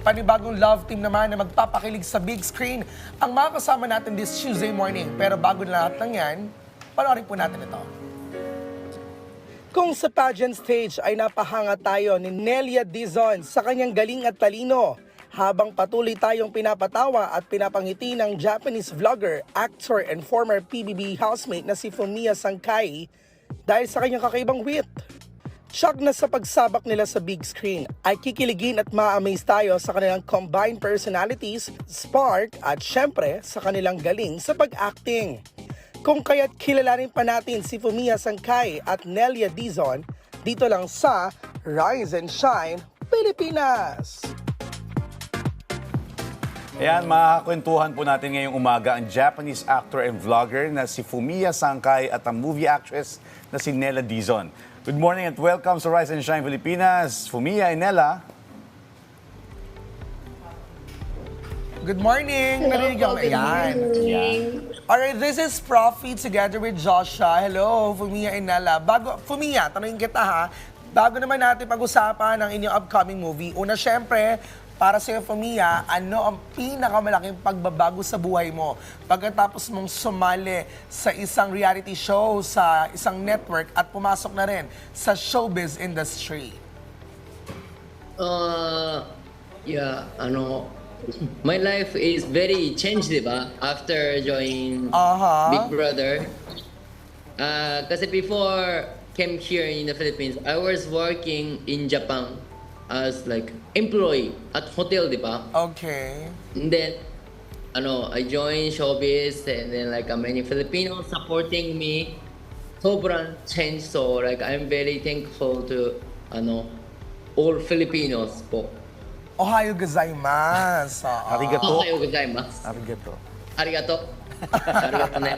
Panibagong love team naman na magpapakilig sa big screen ang mga kasama natin this Tuesday morning. Pero bago na lahat ng yan, panoorin po natin ito. Kung sa pageant stage ay napahanga tayo ni Nelia Dizon sa kanyang galing at talino, habang patuloy tayong pinapatawa at pinapangiti ng Japanese vlogger, actor and former PBB housemate na si Fumiya Sankay dahil sa kanyang kakaibang wit. Shock na sa pagsabak nila sa big screen ay kikiligin at ma-amaze tayo sa kanilang combined personalities, spark at syempre sa kanilang galing sa pag-acting. Kung kaya't kilalanin pa natin si Fumiya Sankay at Nelia Dizon dito lang sa Rise and Shine, Pilipinas! Ayan, makakwentuhan po natin ngayong umaga ang Japanese actor and vlogger na si Fumiya Sankay at ang movie actress na si Nella Dizon. Good morning at welcome sa Rise and Shine Pilipinas. Fumiya and Nella. Good morning! Narinig ako. Good Ayan. Alright, this is Profi together with Joshua. Hello, Fumiya and Nala. Bago, Fumiya, tanongin kita ha. Bago naman natin pag-usapan ang inyong upcoming movie. Una, syempre, para sa Fumiya, ano ang pinakamalaking pagbabago sa buhay mo pagkatapos mong sumali sa isang reality show sa isang network at pumasok na rin sa showbiz industry? Uh, yeah, ano, my life is very changed, di ba? After joining Aha. Big Brother. Uh, kasi before came here in the Philippines, I was working in Japan as like employee at hotel, di ba? Okay. And then, ano, I joined showbiz and then like many Filipinos supporting me. Sobrang change. So like I'm very thankful to ano, all Filipinos po. Ohayo gozaimasu. Oo. Arigato. Ohayo gozaimasu. Arigato. Arigato. Arigato ne.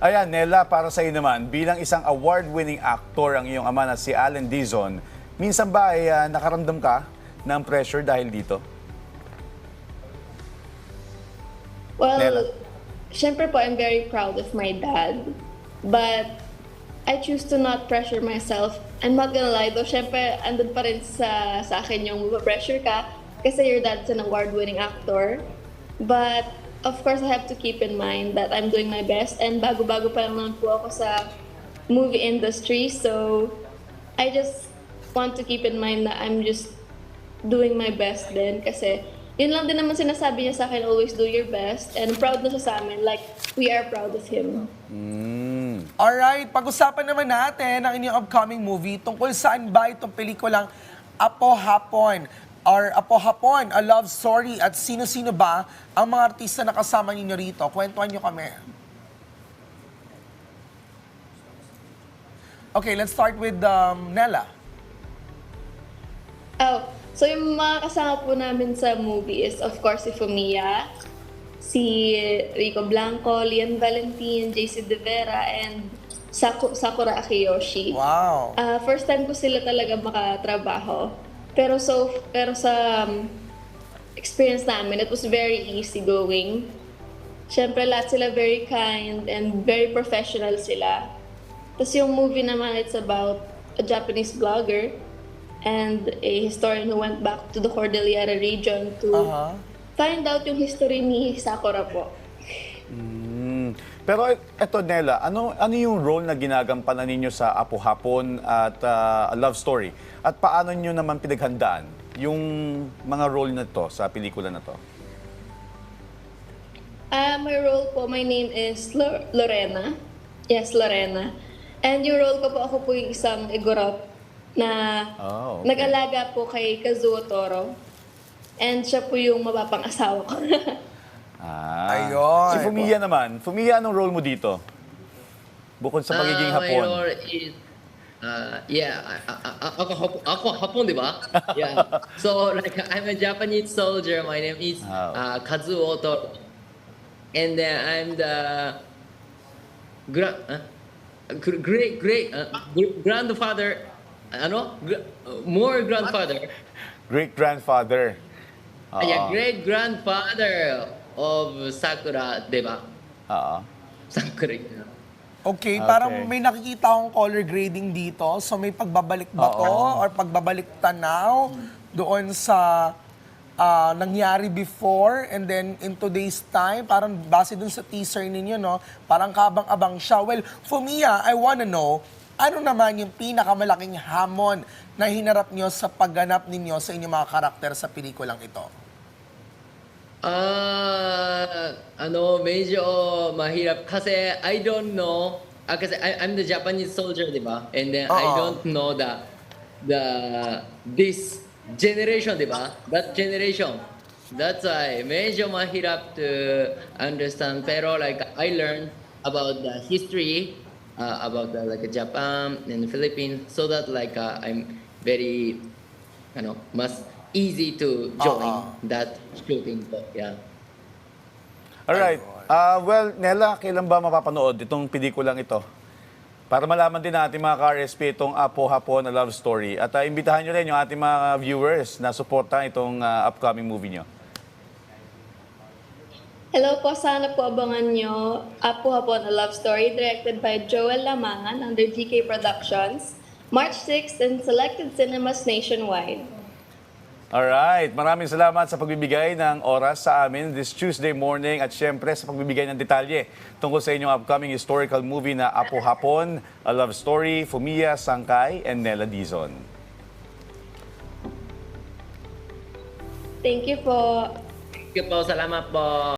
Ayan, Nella, para sa iyo naman, bilang isang award-winning actor ang iyong ama na si Allen Dizon, minsan ba ay ah, nakaramdam ka ng pressure dahil dito? Well, Nela. syempre po, I'm very proud of my dad. But I choose to not pressure myself. I'm not gonna lie though, syempre, andun pa rin sa, sa akin yung pressure ka kasi your dad's an award-winning actor. But of course, I have to keep in mind that I'm doing my best and bago-bago pa lang naman po ako sa movie industry. So I just want to keep in mind that I'm just doing my best din kasi yun lang din naman sinasabi niya sa akin, always do your best. And proud na siya sa amin. Like, we are proud of him. Alright, pag-usapan naman natin ang inyong upcoming movie tungkol saan ba itong pelikulang Apo Hapon or Apo Hapon, A Love Story at sino-sino ba ang mga artista na kasama ninyo rito? Kwentuhan nyo kami. Okay, let's start with um, Nella. Oh, so yung mga kasama po namin sa movie is of course si Fumiya, si Rico Blanco, Lian Valentin, JC De Vera, and Saku- Sakura Akiyoshi. Wow. Ah, first time ko sila talaga makatrabaho. Pero so pero sa um, experience namin, it was very easy going. Siyempre, lahat sila very kind and very professional sila. Tapos yung movie naman, it's about a Japanese blogger and a historian who went back to the Cordillera region to Aha. find out yung history ni Sakura po. Mm. Pero eto, Nella, ano, ano yung role na ginagampanan ninyo sa Apo Hapon at A Love Story? At paano nyo naman pinaghandaan yung mga role na to sa pelikula na to? Ah, my role po, my name is Lo- Lorena. Yes, Lorena. And yung role ko po, ako po yung isang igorot na Oh, okay. nag-alaga po kay Kazuo Toro. And siya po yung mapapang-asawa ko. Ah. Ayun. Si Fumiya naman. Fumiya, anong role mo dito? Bukod sa pagiging Ah, Hapon. My role is, uh, yeah, a- a- a- ako, Hap- ako Hapon, di ba? Yeah. So, like, I'm a Japanese soldier. My name is Oh. uh, Kazuo Toro. And then I'm the gra- uh, gr- great, great, uh, gr- grandfather, ano? Gr- uh, more grandfather. Great-grandfather. Uh, yeah, great grandfather of Sakura, di ba? Oo. Sakura. yun. Okay, Okay. parang may nakikita akong color grading dito. So may pagbabalik ba to or pagbabalik tanaw? doon sa ah, nangyari before and then in today's time, parang base dun sa teaser ninyo, no? Parang kabang-abang siya. Well, for me, ah, I wanna know, ano naman yung pinakamalaking hamon na hinarap nyo sa pagganap ninyo sa inyong mga karakter sa pelikulang ito? Ah, ano, medyo mahirap kasi I don't know. Ah, kasi I, I'm the Japanese soldier, di ba? And then I Oo. don't know the the this generation, di ba? That generation. That's why medyo mahirap to understand. Pero like I learned about the history, uh, about the like Japan and Philippines, so that like uh, I'm very, ano, mas easy to join Oo. that shooting po. Yeah. Alright. Ah, well, Nela, kailan ba mapapanood itong pelikulang ito? Para malaman din natin mga ka-RSP itong Apo Hapon na love story. At ah, imbitahan nyo rin yung ating mga viewers na suportahan itong ah, upcoming movie nyo. Hello po, sana po abangan nyo Apo Hapon, A Love Story directed by Joel Lamangan under GK Productions. March 6th in selected cinemas nationwide. Alright, maraming salamat sa pagbibigay ng oras sa amin this Tuesday morning at syempre sa pagbibigay ng detalye tungkol sa inyong upcoming historical movie na Apo Hapon, A Love Story, Fumiya Sangkay, and Nela Dizon. Thank you po. Thank you po. Salamat po.